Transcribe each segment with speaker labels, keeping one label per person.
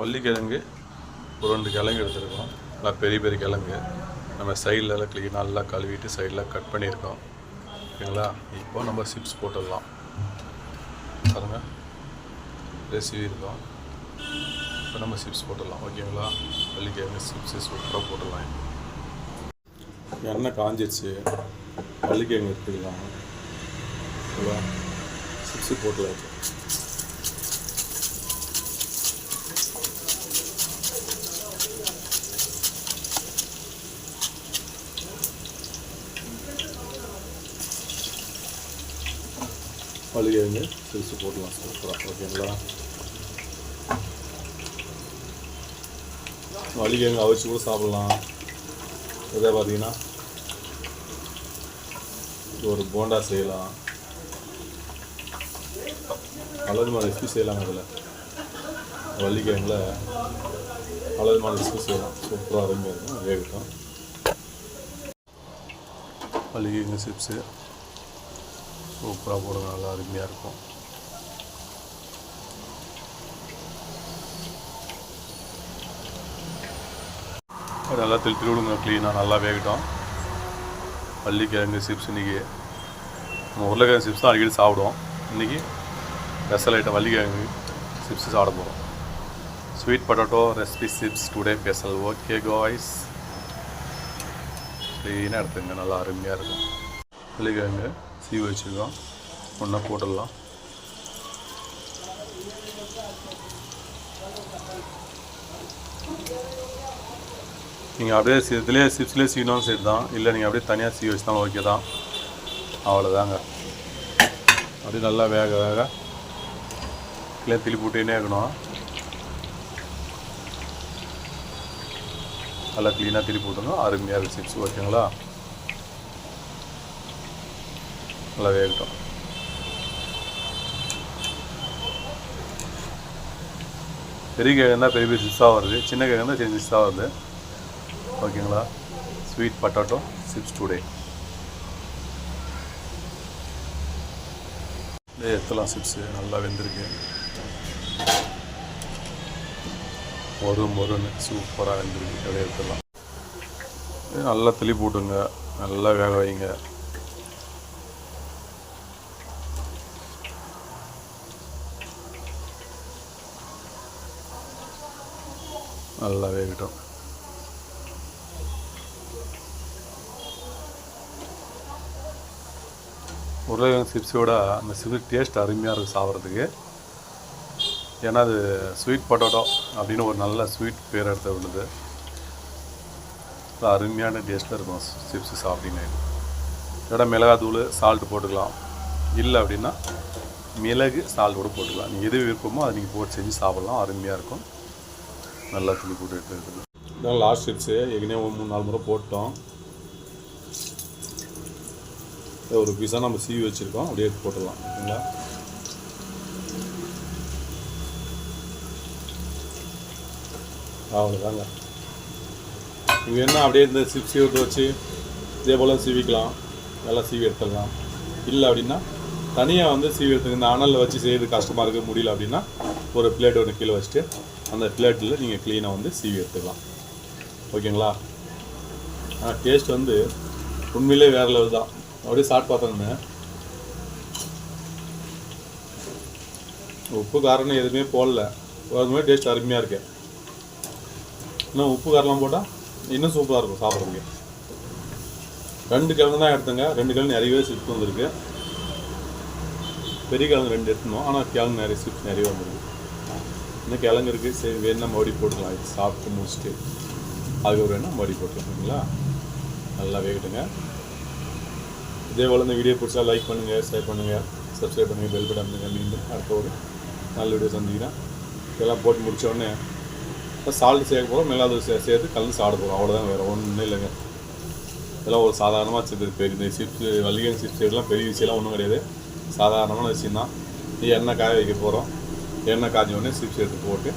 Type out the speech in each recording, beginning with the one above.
Speaker 1: வள்ளிக்கிழங்கு ஒரு ரெண்டு கிழங்கு எடுத்துருக்கோம். நல்லா பெரிய பெரிய கிழங்கு. நம்ம சைடில் எல்லாம் நல்லா கழுவிட்டு சைடில் கட் பண்ணியிருக்கோம். ஓகேங்களா? இப்போ நம்ம சிப்ஸ் போட்டுடலாம். பாருங்கள் ரெசிபி இருக்கோம். இப்போ நம்ம சிப்ஸ் போட்டுடலாம். ஓகேங்களா? வள்ளிக்கிழங்கு சிப்ஸு சூப்பராக போட்டுடலாம். எண்ணெய் காஞ்சிச்சு வள்ளிக்கிழங்கு எடுத்துக்கலாம் ஓகேவா? சிப்ஸு போட்டுலாம் இப்போ. வலிக்கிழங்கு சிரிச்சு போடலாம் சூப்பராக ஓகேங்களா வலிக்கிழங்கு அவிச்சு கூட சாப்பிட்லாம் இதை பார்த்தீங்கன்னா ஒரு போண்டா செய்யலாம் அழகுமான ரெசிபி செய்யலாம் அதில் வள்ளிக்கிழங்குல அழகுமான ரெசிபி செய்யலாம் சூப்பராக அருமையாக இருக்கும் வேகட்டும் வள்ளிக்கிழங்கு சிப்ஸு சூப்பராக போடுங்க நல்லா அருமையாக இருக்கும். நல்லா திருப்பி விடுங்க க்ளீனாக நல்லா வேகட்டும். பள்ளிக்கிழங்கு சிப்ஸ் இன்றைக்கி நம்ம உருளைக்கிழங்கு சிப்ஸ் தான் அடிக்கடி சாப்பிடுவோம். இன்றைக்கி ஸ்பெஷல் ஐட்டம் வள்ளிக்கிழங்கு சிப்ஸ் சாப்பிட போகிறோம் sweet potato recipe chips today special okay guys க்ளீனாக எடுத்துங்க நல்லா அருமையாக இருக்கும். வள்ளிக்கிழங்கு சீவி வச்சுருக்கோம். ஒன்றா போட்டுடலாம். நீங்கள் அப்படியே இதுலேயே சிப்ஸ்லேயே சீனாலும் சரி தான் இல்லை நீங்கள் அப்படியே தனியாக சீ வச்சுனாலும் ஓகே தான். அவ்வளோதாங்க அப்படியே நல்லா வேக வேக. இல்லை திளி போட்டுன்னே இருக்கணும். நல்லா க்ளீனாக திருப்பி போட்டணும் அருமையாக இருக்குது சிப்ஸ் ஓகேங்களா நல்லா வேகட்டும். பெரிய கிழங்கு தான் பெரிய பெரிய சிப்ஸாக வருது. சின்ன கிழங்கு தான் சின்ன சிப்ஸாக வருது. ஓகேங்களா? Sweet potato chips today. எத்தலாம் chips? நல்லா வெந்திருக்கு. ஒரு மொறுன்னு சூப்பராக வெந்திருக்கு. அப்படியே எடுத்துடலாம். நல்லா தெளி போட்டுங்க. நல்லா வேக வைங்க. நல்லா வேகட்டும் உருளைக்கிழங்கு சிப்ஸோட அந்த சிப்ஸ் டேஸ்ட் அருமையாக இருக்கும் சாப்பிட்றதுக்கு. ஏன்னா அது ஸ்வீட் பொட்டோட்டோ அப்படின்னு ஒரு நல்ல ஸ்வீட் பேர் எடுத்து விடுது அருமையான டேஸ்ட்டில் இருக்கும் சிப்ஸ் சாப்பிட்டீங்க இதோட மிளகாத்தூள் சால்ட் போட்டுக்கலாம். இல்லை அப்படின்னா மிளகு சால்ட் கூட போட்டுக்கலாம். நீங்கள் எது விருப்பமோ அதை நீங்கள் போட்டு செஞ்சு சாப்பிட்லாம். அருமையாக இருக்கும். நல்லா துணி போட்டு எடுத்து இதான் லாஸ்ட் சிப்ஸு ஏற்கனவே ஒரு மூணு நாலு முறை போட்டோம். ஒரு பீஸாக நம்ம சீவி வச்சுருக்கோம். அப்படியே எடுத்து போட்டுடலாம். ஓகேங்களா? அவ்வளோதாங்க. நீங்கள் என்ன அப்படியே இந்த சிப்ஸ் எடுத்து வச்சு இதே போல் சீவிக்கலாம். நல்லா சீவி எடுத்துடலாம். இல்லை அப்படின்னா தனியாக வந்து சீவி எடுத்துங்க இந்த அனலில் வச்சு செய்யறது கஷ்டமாக இருக்க முடியல அப்படின்னா ஒரு பிளேட் ஒன்று கீழே வச்சுட்டு அந்த பிளேட்டில் நீங்கள் க்ளீனாக வந்து சீவி எடுத்துக்கலாம். ஓகேங்களா? ஆனால் டேஸ்ட் வந்து உண்மையிலே வேறு லெவல் தான். அப்படியே சாப்பிட்டு பார்த்தோன்னு உப்பு காரணம் எதுவுமே போடல. அதுமாதிரி டேஸ்ட் அருமையாக இருக்கு. இன்னும் உப்பு காரம்லாம் போட்டால் இன்னும் சூப்பராக இருக்கும் சாப்பிட்றதுக்கு. ரெண்டு கிழங்கு தான் எடுத்துங்க. ரெண்டு கிழங்கு நிறையவே சிப்ஸ் வந்திருக்கு. பெரிய கிழங்கு ரெண்டு எடுத்துணும் ஆனால் கிழங்கு நிறைய சிப்ஸ் நிறைய வந்திருக்கு. இன்னும் கிழங்கு இருக்குது சரி வேணும்னா மறுபடி போட்டுக்கலாம். இது சாப்பிட்டு முடிச்சுட்டு அதுக்கு வேணால் மறுபடி போட்டுக்கலாம். ஓகேங்களா நல்லா வேகட்டுங்க. இதே போல் இந்த வீடியோ பிடிச்சா லைக் பண்ணுங்கள் ஷேர் பண்ணுங்கள் சப்ஸ்கிரைப் பண்ணுங்கள் பெல் பட்டன் பண்ணுங்கள் மீண்டும் அடுத்த ஒரு நல்ல வீடியோ சந்திக்கிறேன். இதெல்லாம் போட்டு முடித்தோடனே இப்போ சால்ட் சேர்க்க போகிறோம் மிளகாத்தூள் தூசி சேர்த்து கலந்து சாப்பிட போகிறோம் அவ்வளோதான் வேறு ஒன்றும் இல்லைங்க. இதெல்லாம் ஒரு சாதாரணமாக செய்தது பெரிய இந்த சிப்ஸ் வள்ளிகன் சிப்ஸ் இதெல்லாம் பெரிய விஷயம்லாம் ஒன்றும் கிடையாது. சாதாரணமான விஷயம் தான் எண்ணெய் காய வைக்க போகிறோம் எண்ணெய் காஞ்ச உடனே சிப்ஸ் எடுத்து போட்டு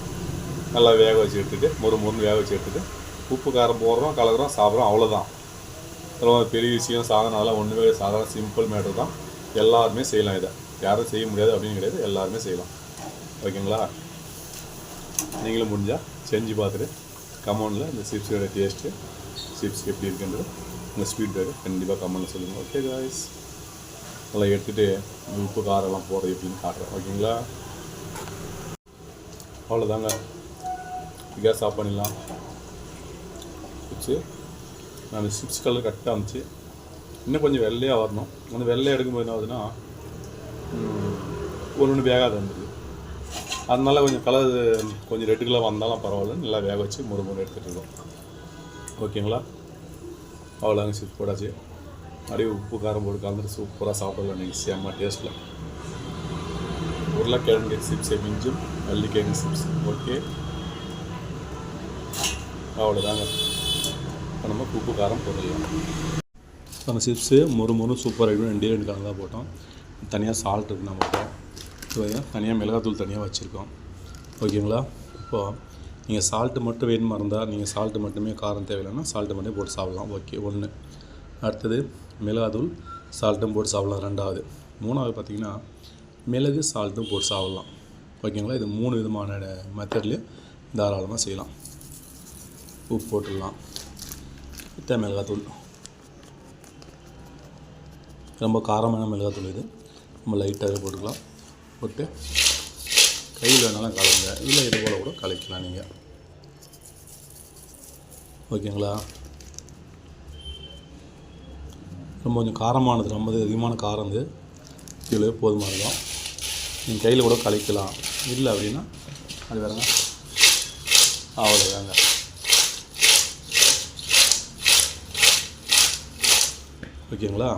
Speaker 1: நல்லா வேக வச்சு எடுத்துகிட்டு மொறு மொறுன்னு வேக வச்சு எடுத்துட்டு உப்பு காரம் போடுறோம் கலக்குறோம் சாப்பிட்றோம் அவ்வளோதான் இதெல்லாம் பெரிய விஷயம் சாதனம் அதெல்லாம் ஒன்றுமே சாதாரண சிம்பிள் மேட்டர் தான். எல்லாருமே செய்யலாம் இதை. யாரும் செய்ய முடியாது அப்படின்னு கிடையாது. எல்லாருமே செய்யலாம். ஓகேங்களா? நீங்களும் முடிஞ்சால் செஞ்சு பார்த்துட்டு கமெண்டில் இந்த சிப்ஸோட டேஸ்ட்டு சிப்ஸ் எப்படி இருக்குன்றது இந்த ஸ்வீட் கண்டிப்பாக கமெண்டில் சொல்லுங்கள் ஓகே காய்ஸ் நல்லா எடுத்துகிட்டு உப்பு காரம்லாம் போடுறது எப்படின்னு காட்டுறேன். ஓகேங்களா? அவ்வளோதாங்க. கேஸ் ஆஃப் பண்ணிடலாம். வச்சு நான் சிப்ஸ் கலர் கரெக்டாக இருந்துச்சு. இன்னும் கொஞ்சம் வெள்ளையாக வரணும். அந்த வெள்ளையாக எடுக்கும்போது என்ன ஆகுதுன்னா ஒரு ஒன்று வேகாது வந்துடுது அதனால கொஞ்சம் கலர் கொஞ்சம் ரெட்டு கலர் வந்தாலும் பரவாயில்ல. நல்லா வேக வச்சு முறு முறை எடுத்துகிட்டு இருக்கோம். ஓகேங்களா? அவ்வளோதாங்க சிப்ஸ் போட்டாச்சு. அப்படியே உப்பு காரம் போட்டு கலந்துட்டு சூப்பராக சாப்பிடலாம். நீங்கள் சேமா டேஸ்ட்டில் உருளைக்கிழங்கு சிப்ஸை மிஞ்சும். மல்லிக்கிழங்கு சிப்ஸ் ஓகே அவ்வளோதாங்க இப்போ நம்ம உப்பு காரம் போட்டுடலாம் நம்ம சிப்ஸு மொறு மொறு சூப்பர் ஆகிடும் ரெண்டே ரெண்டு கலந்து தான் போட்டோம் தனியாக சால்ட் இருக்குது நம்மகிட்ட இப்போ தனியாக மிளகாத்தூள் தனியாக வச்சுருக்கோம். ஓகேங்களா இப்போ நீங்கள் சால்ட்டு மட்டும் வேணுமா இருந்தால் நீங்கள் சால்ட்டு மட்டுமே காரம் தேவையில்லைன்னா சால்ட்டு மட்டும் போட்டு சாப்பிட்லாம். ஓகே ஒன்று அடுத்தது மிளகாத்தூள் சால்ட்டும் போட்டு சாப்பிட்லாம். ரெண்டாவது. மூணாவது பார்த்தீங்கன்னா மிளகு சால்ட்டும் போட்டு சாப்பிட்லாம். ஓகேங்களா? இது மூணு விதமான மெத்தட்லேயும் தாராளமாக செய்யலாம். உப்பு போட்டுடலாம். இத்த மிளகாத்தூள். ரொம்ப காரமான மிளகாத்தூள் இது. நம்ம லைட்டாக போட்டுக்கலாம். போட்டு கையில் வேணாலும் கலங்க. இல்லை இது போல் கூட கலைக்கலாம் நீங்கள் ஓகேங்களா? ரொம்ப கொஞ்சம் காரமானது ரொம்ப அதிகமான காரம் இது. கிலோ போதுமானதான் நீங்கள் கையில் கூட கலைக்கலாம். இல்லை அப்படின்னா அது வேறங்க அவ்வளோதாங்க ஓகேங்களா?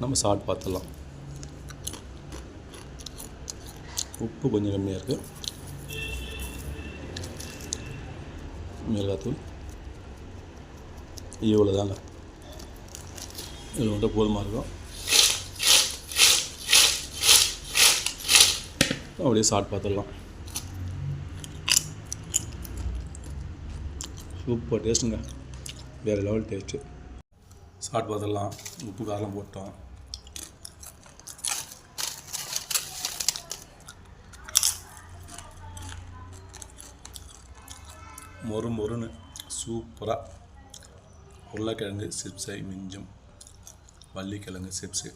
Speaker 1: நம்ம சாப்பிட்டு பார்த்துடலாம். உப்பு கொஞ்சம் கம்மியாக இருக்குது மிளகாத்தூள். இவ்வளோ தாங்க இவ்வளோ மட்டும் போதுமாக இருக்கும்? அப்படியே சாப்பிட்டு பார்த்துடலாம். சூப்பர் டேஸ்ட்டுங்க வேறு லெவல் டேஸ்ட்டு சாப்பிட்டு பார்த்துடலாம். உப்பு காரம் போட்டோம். மொறு மொறுன்னு சூப்பராக உருளைக்கிழங்கு சிப்ஸை மிஞ்சும். வள்ளிக்கிழங்கு chips.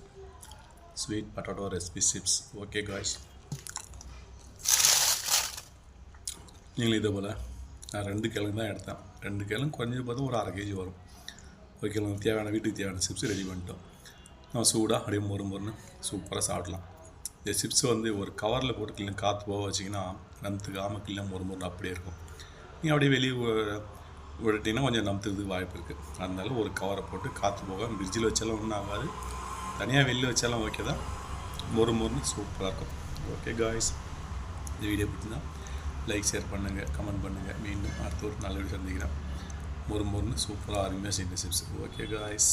Speaker 1: Sweet potato recipe chips. Okay guys நீங்களும் இதே போல் நான் ரெண்டு கிழங்கு தான் எடுத்தேன். ரெண்டு கிழங்கு குறைஞ்சது பார்த்தா ஒரு அரை கேஜி வரும். ஒரு கிழங்கு தேவையான வீட்டுக்கு தேவையான சிப்ஸ் ரெடி பண்ணிட்டோம். நம்ம சூடாக அப்படியே மொறு மொறுன்னு சூப்பராக சாப்பிடலாம். இந்த சிப்ஸ் வந்து ஒரு கவரில் போட்டு கிளீன் காற்று போக வச்சிங்கன்னா நம்புத்துக்காமல் கிளீனாக மொறு மொறுன்னு அப்படியே இருக்கும். நீங்கள் அப்படியே வெளியே வி- விட்டுட்டிங்கன்னா கொஞ்சம் நம்பத்துக்கு வாய்ப்பு இருக்குது அதனால ஒரு கவரை போட்டு காற்று போக ஃப்ரிட்ஜில் வச்சாலும் ஒன்றும் ஆகாது. தனியாக வெளியில் வச்சாலும் ஓகே தான். மொறு மொறுன்னு சூப்பராக இருக்கும். ஓகே காய்ஸ் இந்த வீடியோ பிடிச்சிருந்தா லைக் ஷேர் பண்ணுங்கள் கமெண்ட் பண்ணுங்கள் மீண்டும் அடுத்த ஒரு நல்ல வீடியோ சந்திக்கிறேன். மொறு மொறுன்னு சூப்பராக அருமையாக செஞ்ச சிப்ஸ். Okay guys